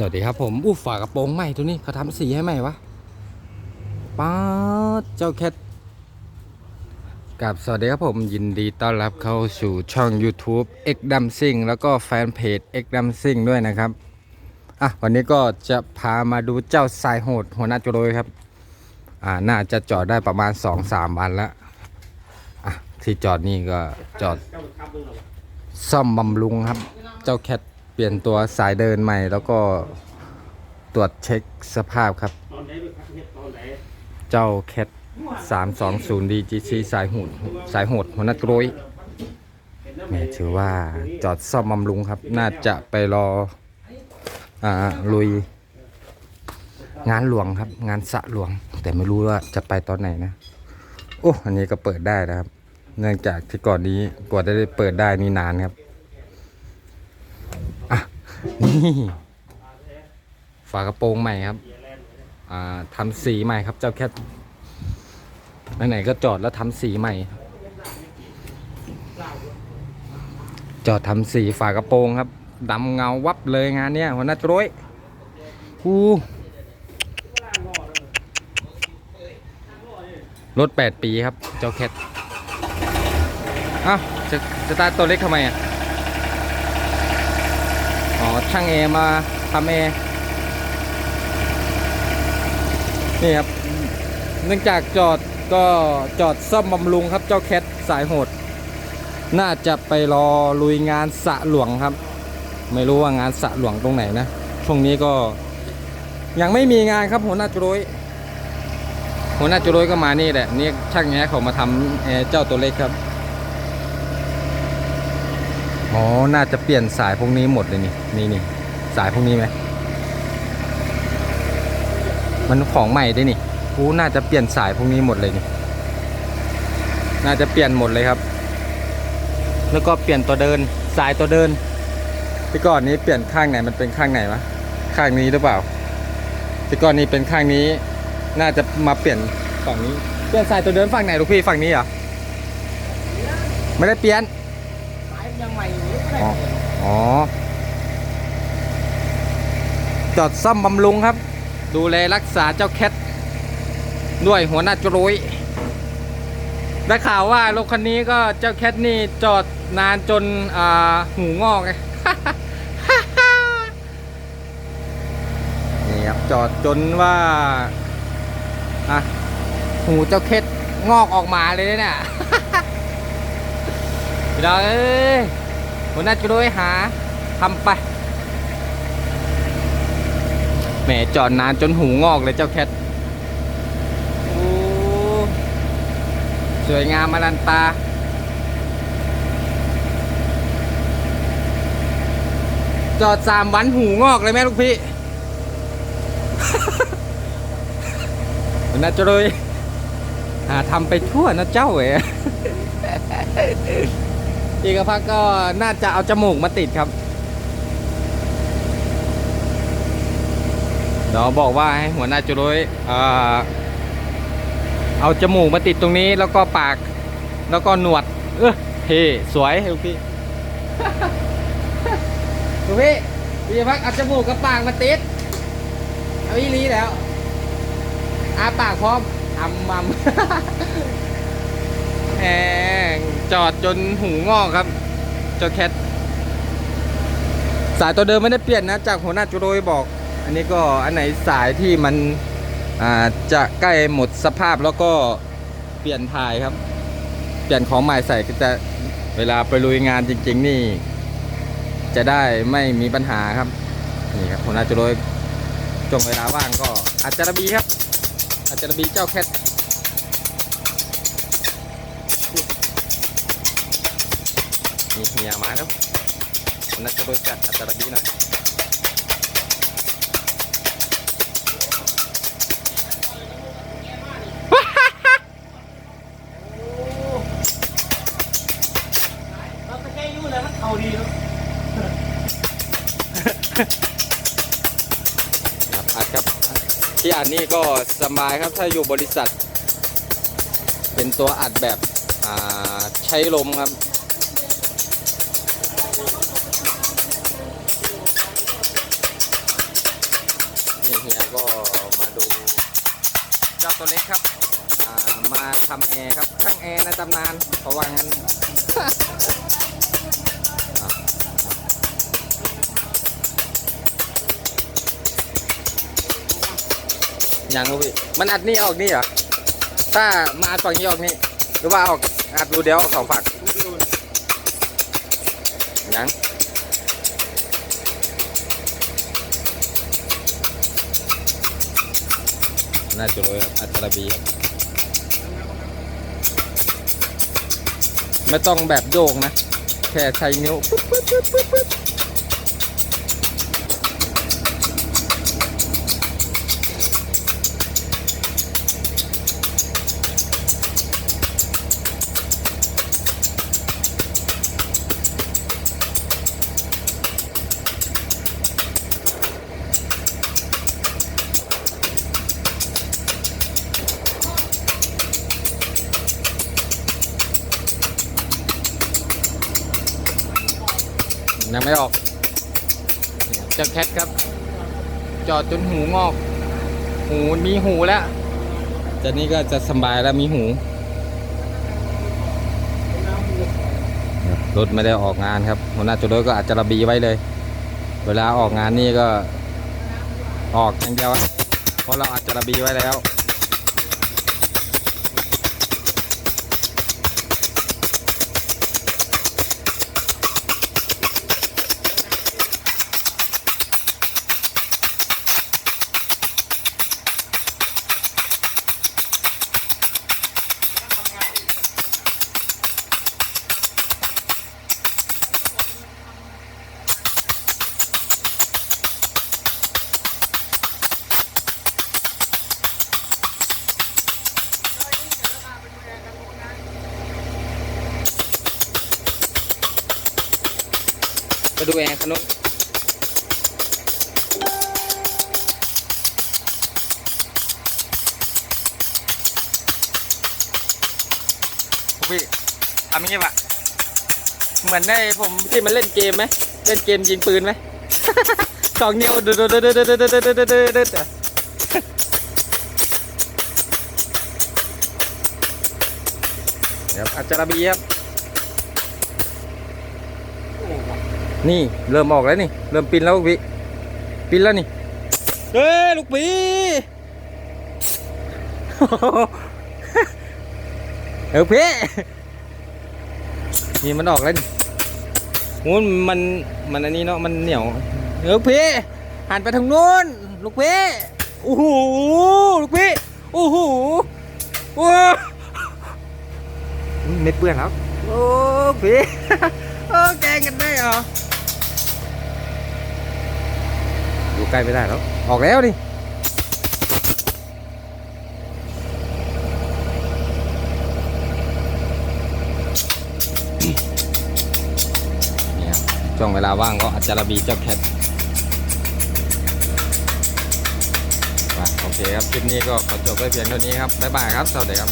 สวัสดีครับผมอู้ฝากระโปรงใหม่ตัวนี้เขาทำสีให้ใหม่วะป๊าเจ้าแคทกับสวัสดีครับผมยินดีต้อนรับเข้าสู่ช่อง YouTube X d u m s i n g แล้วก็แฟนเพจ X d u m s i n g ด้วยนะครับอะวันนี้ก็จะพามาดูเจ้าสายโหดหัวหน้าจุโรยครับอ่าน่าจะจอดได้ประมาณ 2-3 วันแล้วอะที่จอดนี่ก็จอดซ่อมบำรุงครับ เจ้าแคท ปลี่ยนตัวสายเดินใหม่แล้วก็ตรวจเช็คสภาพครับเฮ็ดตอนไหนเจ้าแคท320 DGC สายหูดสายโหดหัวน้ากรยแม่ถือว่าจอดซ่อมบำรุงครับ น่าจะไปรออ่าลุย งานหลวงครับ งานสะหลวง แต่ไม่รู้ว่าจะไปตอนไหนนะ โอ้ อันนี้ก็เปิดได้นะครับ เนื่องจากที่ก่อนนี้กว่าจะได้เปิดได้นี่นานครับ นี่ฝากระโปรงใหม่ครับอ่าทำสีใหม่ครับ เจ้าแคทไหนๆก็จอดแล้วทำสีใหม่ จอดทำสีฝากระโปรงครับดำเงาวับเลยงานเนี้ยหัวหน้าโจรยฮูรถ 8 ปีครับ เจ้าแคทอ้าวจะจะตาตัวเล็กทำไมอะ ช่างแอร์มาทำแอร์นี่ครับ เนื่องจากจอดก็จอดซ่อมบำรุงครับเจ้าแคทสายโหด น่าจะไปรอลุยงานสะหลวงครับ ไม่รู้ว่างานสะหลวงตรงไหนนะ ช่วงนี้ก็ ยังไม่มีงานครับหัวหน้าจุโรยหัวหน้าจุโรยก็มานี่แหละนี่ช่างแง่เขามาทำแอร์เจ้าตัวเล็กครับ อ๋อ น่าจะเปลี่ยนสายพวกนี้หมดเลยนี่ นี่นี่สายพวกนี้ไหม มันของใหม่ด้วยนี่กูน่าจะเปลี่ยนสายพวกนี้หมดเลยนี่ น่าจะเปลี่ยนหมดเลยครับ แล้วก็เปลี่ยนตัวเดิน สายตัวเดินที่ก่อนนี้เปลี่ยนข้างไหนมันเป็นข้างไหนวะ ข้างนี้หรือเปล่าที่ก่อนนี้เป็นข้างนี้ น่าจะมาเปลี่ยนฝั่งนี้ เปลี่ยนสายตัวเดินฝั่งไหนลูกพี่ฝั่งนี้เหรอ ไม่ได้เปลี่ยน ยังใหม่อยู่ไม่ได้อ๋ออ๋อ จอดซ่อมบำรุงครับ ดูแลรักษาเจ้าแคทด้วยหัวหน้าจรุยได้ข่าวว่ารถคันนี้ก็เจ้าแคทนี่จอดนานจนอ่าหูงอกไงนี่ครับจอดจนว่าอะหูเจ้าแคทงอกออกมาเลยเนี่ย พี่น้องเอ้ยหัวหน้าจรุยหาทำไปแหมจอดนานจนหูงอกเลยเจ้าแคทโอ้สวยงามอลันตาจอดสามวันหูงอกเลยแม่ลูกพี่น่าจะเลยหาทำไปทั่วนะเจ้าเอ๋ อีกพักก็น่าจะเอาจมูกมาติดครับเดี๋ยวบอกว่าให้หัวหน้าจุร้ยเอ่อเอาจมูกมาติดตรงนี้แล้วก็ปาก แล้วก็หนวด เออเท่สวยลูกพี่ลูกพี่พี่พักเอาจมูกกับปากมาติด เอาอีหลีแล้วอาปากพร้อมอำมัม แหมจอดจนหูงอกครับเจ้าแคทสายตัวเดิมไม่ได้เปลี่ยนนะ จากหัวหน้าจุโรยบอก อันนี้ก็อันไหนสายที่มันจะใกล้หมดสภาพแล้วก็เปลี่ยนถ่ายครับ เปลี่ยนของใหม่ใส่ก็จะเวลาไปลุยงานจริง ๆ นี่ จะได้ไม่มีปัญหาครับนี่ครับหัวหน้าจุโรยช่วงเวลาว่างก็อาจจะระบีครับ อาจจะระบีเจ้าแคท มีเฮียมาแล้วหัวหน้าจุโรยจัดอาจจะระบีหน่อยเราตะแกรงอยู่แล้วมันเข่าดีนะครับอัดครับ ที่อัดนี่ก็สบายครับ ถ้าอยู่บริษัท เป็นตัวอัดแบบใช้ลมครับ ก็มาดูเจ้าตัวเล็กครับามาทำแอร์ครับช่างแอร์ในตำนานเพราะว่างั้นอะยังลูกพี่มันอัดนี่ออกนี่เหรอถ้ามาอัดฝั่งนี้ออกนี่หรือว่าออกอัดดูเดียวสองฝั่งยัง น่าจะเลยอัตราบี ไม่ต้องแบบโยกนะ แค่ใช้นิ้ว ปึ๊บปึ๊บปึ๊บปึ๊บ ยังไม่ออกเจ้าแคทครับ จอดจนหูงอก หูมีหูแล้วจะนี่ก็จะสบายแล้วมีหูรถไม่ได้ออกงานครับหัวหน้าจุดรถก็อาจจะระบีไว้เลย เวลาออกงานนี่ก็ออกอย่างเดียวเพราะเราอาจจะระบีไว้แล้ว ไปดูแอร์คันนู้นพี่ทำย่างนี้ปะเหมือนได้ผมที่มันเล่นเกมไหมเล่นเกมยิงปืนไหมสองนิ้วดูดูดูดูดูดูดูดูดูดูดูดูครับอาจารย์บีครับ นี่เริ่มออกแล้วนี่ เริ่มปินแล้วลูกพี่ปินแล้วนี่เฮ้ยลูกพี่เออพี่นี่มันออกแล้วนี่โอ้มันมันอันนี้เนาะมันเหนียวเออพี่หันไปทางนู้นลูกพี่โอ้โหลูกพี่โอ้โหโอ้ไม่เปื้อนแล้วโอ้พี่โอ้แกงกันได้เหรอ ดู ใกล้ไม่ได้แล้วออกแล้วนี่นี่ช่วงเวลาว่างก็อาจจะระบีเจ้าแคทโอเคครับ คลิปนี้ก็ขอจบไว้เพียงเท่านี้ครับ บ๊ายบายครับ สวัสดีครับ